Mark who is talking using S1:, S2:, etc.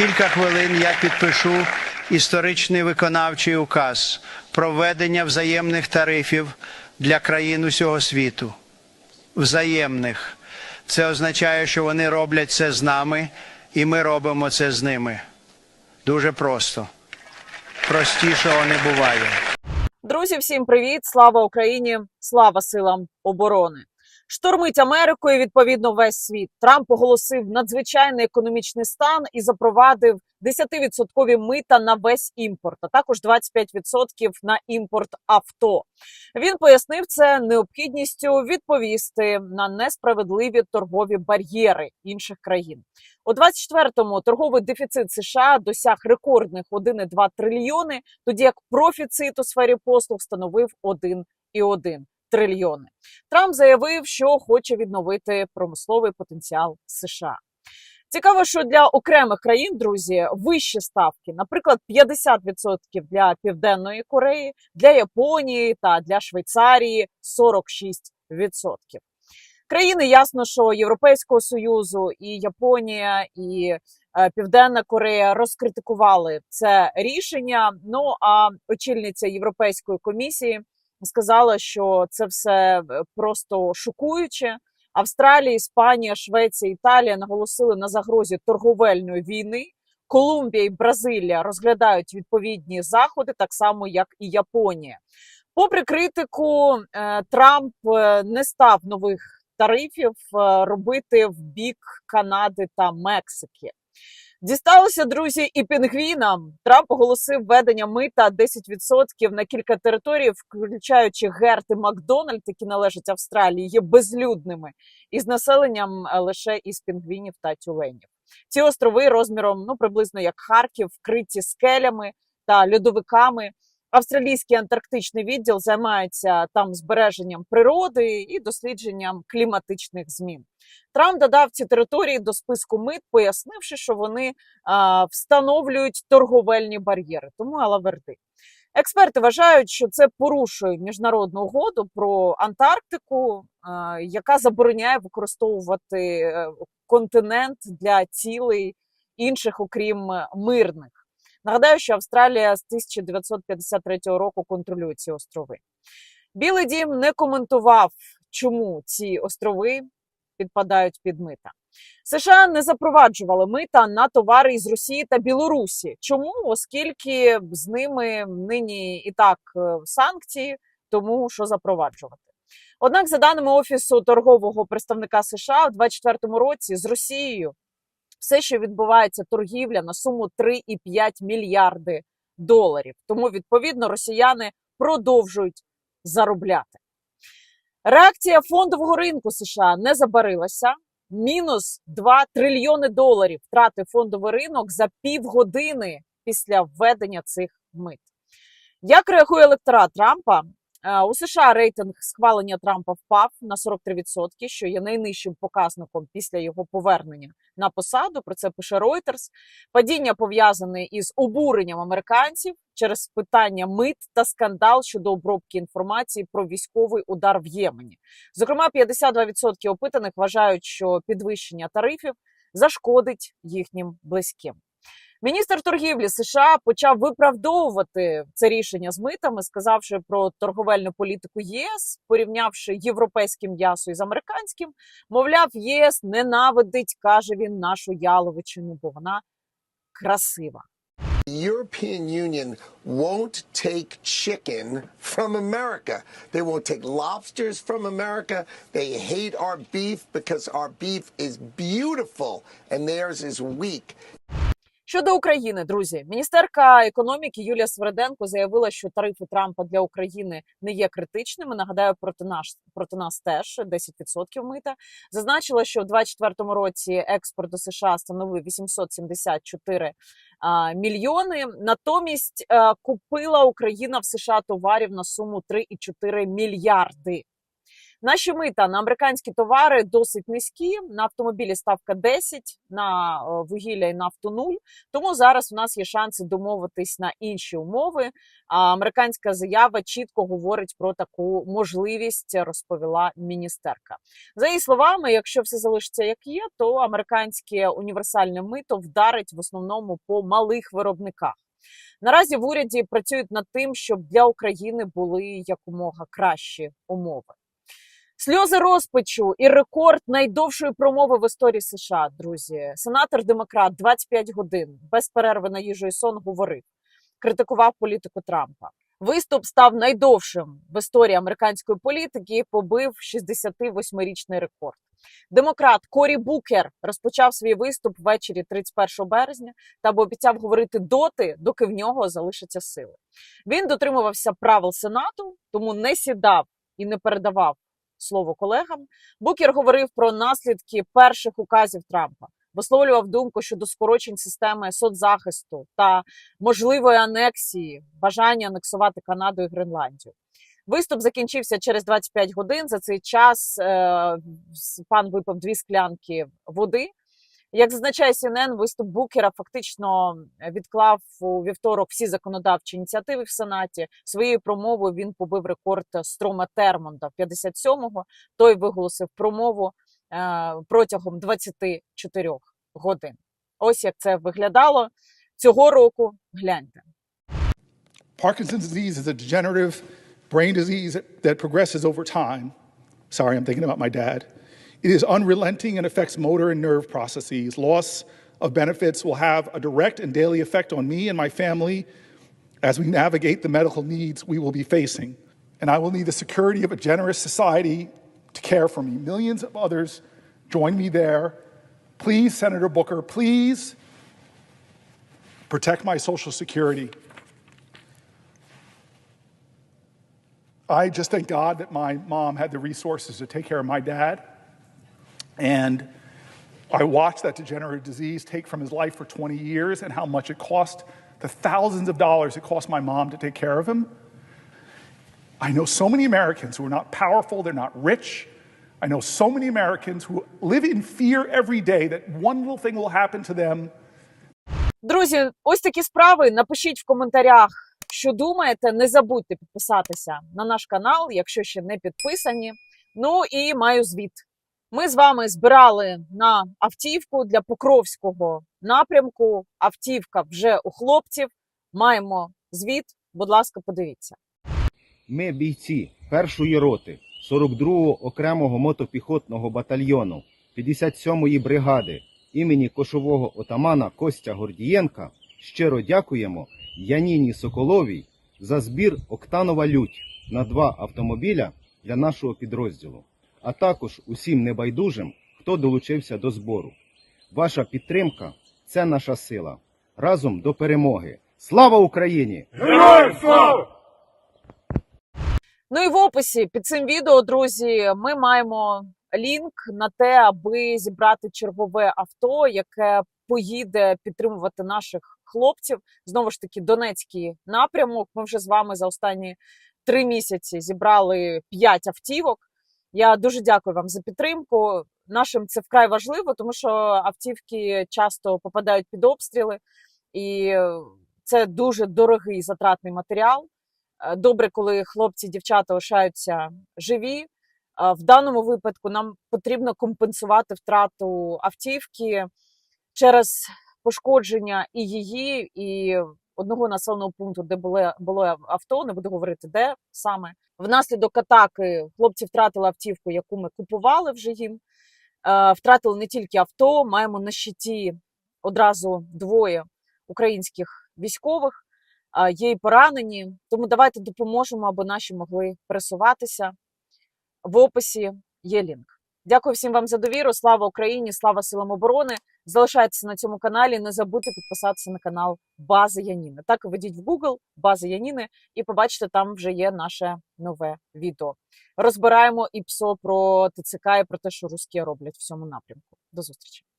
S1: кілька хвилин я підпишу історичний виконавчий указ про введення взаємних тарифів для країн усього світу. Взаємних. Це означає, що вони роблять це з нами, і ми робимо це з ними. Дуже просто. Простішого не буває.
S2: Друзі, всім привіт! Слава Україні! Слава силам оборони! Штормить Америку і відповідно весь світ. Трамп оголосив надзвичайний економічний стан і запровадив 10% мита на весь імпорт, а також 25% на імпорт авто. Він пояснив це необхідністю відповісти на несправедливі торгові бар'єри інших країн. У 24-му торговий дефіцит США досяг рекордних 1,2 трильйони, тоді як профіцит у сфері послуг становив 1,1 трильйони. Трамп заявив, що хоче відновити промисловий потенціал США. Цікаво, що для окремих країн, друзі, вищі ставки, наприклад, 50% для Південної Кореї, для Японії та для Швейцарії 46%. Країни ясно, що Європейського союзу і Японія і е, Південна Корея розкритикували це рішення. Ну а очільниця Європейської комісії сказала, що це все е, просто шокуюче. Австралія, Іспанія, Швеція, Італія наголосили на загрозі торговельної війни. Колумбія і Бразилія розглядають відповідні заходи, так само як і Японія. Попри критику, е, Трамп е, не став нових тарифів робити в бік Канади та Мексики. Дісталося, друзі, і пінгвінам. Трамп оголосив введення мита 10% на кілька територій, включаючи Герт і Макдональд, які належать Австралії, є безлюдними із населенням е, лише із пінгвінів та тюленів. Ці острови розміром ну приблизно як Харків, вкриті скелями та льодовиками. Австралійський антарктичний відділ займається там збереженням природи і дослідженням кліматичних змін. Трамп додав ці території до списку мит, пояснивши, що вони а, встановлюють торговельні бар'єри. Тому алаверди. Експерти вважають, що це порушує міжнародну угоду про Антарктику, а, яка забороняє використовувати е, континент для цілей інших, окрім мирних. Нагадаю, що Австралія з 1953 року контролює ці острови. Білий дім не коментував, чому ці острови підпадають під мита. США не запроваджували мита на товари із Росії та Білорусі. Чому? Оскільки з ними нині і так е, санкції, тому що запроваджувати. Однак, за даними офісу торгового представника США, в 2024 році з Росією все, що відбувається, торгівля на суму 3,5 мільярди доларів. Тому, відповідно, росіяни продовжують заробляти. Реакція фондового ринку США не забарилася. Мінус 2 трильйони доларів втратив фондовий ринок за півгодини після введення цих мит. Як реагує електорат Трампа? Е, У США рейтинг схвалення Трампа впав на 43%, що є найнижчим показником після його повернення на посаду. Про це пише Reuters. Падіння пов'язане із обуренням американців через питання мит та скандал щодо обробки інформації про військовий удар в Ємені. Зокрема, 52% опитаних вважають, що підвищення тарифів зашкодить їхнім близьким. Міністр торгівлі США почав виправдовувати це рішення з митами, сказавши про торговельну політику ЄС, порівнявши європейське м'ясо із американським. Мовляв, ЄС ненавидить, каже він, нашу яловичину, бо вона красива.
S3: The European Union won't take chicken from America. They won't take lobsters from America. They hate our beef because our beef is beautiful and theirs is weak.
S2: Щодо України, друзі, міністерка економіки Юлія Свереденко заявила, що тарифи Трампа для України не є критичними. Нагадаю, проти нас проти нас теж 10% мита. Зазначила, що в 2024 році експорт до США становив 874 а, мільйони. Натомість а, купила Україна в США товарів на суму 3,4 мільярди. Наші мита на американські товари досить низькі. На автомобілі ставка 10, на е, вугілля і нафту 0. Тому зараз у нас є шанси домовитись на інші умови. А американська заява чітко говорить про таку можливість, розповіла міністерка. За її словами, якщо все залишиться як є, то американське універсальне мито вдарить в основному по малих виробниках. Наразі в уряді працюють над тим, щоб для України були якомога кращі умови. Сльози розпачу і рекорд найдовшої промови в історії США. Друзі, сенатор демократ 25 годин без перерви на їжу і сон говорив, критикував політику Трампа. Виступ став найдовшим в історії американської політики і побив 68-річний рекорд. Демократ Корі Букер розпочав свій виступ ввечері 31 березня та обіцяв говорити доти, доки в нього залишаться сили. Він дотримувався правил сенату, тому не сідав і не передавав слово колегам. Букер говорив про наслідки перших указів Трампа, висловлював думку щодо скорочень системи соцзахисту та можливої анексії, бажання анексувати Канаду і Гренландію. Виступ закінчився через 25 годин. За цей час е, пан випив дві склянки води. Як зазначає CNN, виступ Букера фактично відклав у вівторок всі законодавчі ініціативи в Сенаті. Своєю промовою він побив рекорд Строма Термонда 57-го. Той виголосив промову е, протягом 24 годин. Ось як це виглядало цього року. Гляньте.
S4: Parkinson's disease is a degenerative brain disease that progresses over time. Sorry, I'm thinking about my dad. It is unrelenting and affects motor and nerve processes. Loss of benefits will have a direct and daily effect on me and my family as we navigate the medical needs we will be facing. And I will need the security of a generous society to care for me. Millions of others join me there. Please, Senator Booker, please protect my Social Security. I just thank God that my mom had the resources to take care of my dad. And I watched that degenerative disease take from his life for 20 years and how much it cost, the thousands of dollars it cost my mom to take care of him. I know so many Americans who are not powerful, they're not rich. I know so many Americans who live in fear every day that one little thing will happen to them
S2: Друзі, ось такі справи. Напишіть в коментарях, що думаєте. Не забудьте підписатися на наш канал, якщо ще не підписані. Ну і маю звіт. Ми з вами збирали на автівку для Покровського напрямку. Автівка вже у хлопців. Маємо звіт. Будь ласка, подивіться.
S5: Ми бійці першої роти 42-го окремого мотопіхотного батальйону 57-ї бригади імені кошового отамана Костя Гордієнка щиро дякуємо Яніні Соколовій за збір Октанова лють на два автомобіля для нашого підрозділу, а також усім небайдужим, хто долучився до збору. Ваша підтримка це наша сила. Разом до перемоги. Слава Україні!
S2: Ну і в описі під цим відео, друзі, ми маємо лінк на те, аби зібрати чергове авто, яке поїде підтримувати наших хлопців. Знову ж таки, Донецький напрямок. Ми вже з вами за останні три місяці зібрали п'ять автівок. Я дуже дякую вам за підтримку. Нашим це вкрай важливо, тому що автівки часто попадають під обстріли, і це дуже дорогий затратний матеріал. Е, Добре, коли хлопці, дівчата лишаються живі. Е, В даному випадку нам потрібно компенсувати втрату автівки через пошкодження і її, і одного населеного пункту, де було, було авто, не буду говорити, де саме. Внаслідок атаки хлопці втратили автівку, яку ми купували вже їм. Е, Втратили не тільки авто, маємо на щиті одразу двоє українських військових є і поранені. Тому давайте допоможемо, аби наші могли пересуватися. В описі є лінк. Дякую всім вам за довіру. Слава Україні! Слава силам оборони! Залишайтеся на цьому каналі. Не забудьте підписатися на канал Бази Яніни. Так введіть в Google Бази Яніни і побачите, там вже є наше нове відео. Розбираємо і ПСО про ТЦК і про те, що русські роблять в цьому напрямку. До зустрічі!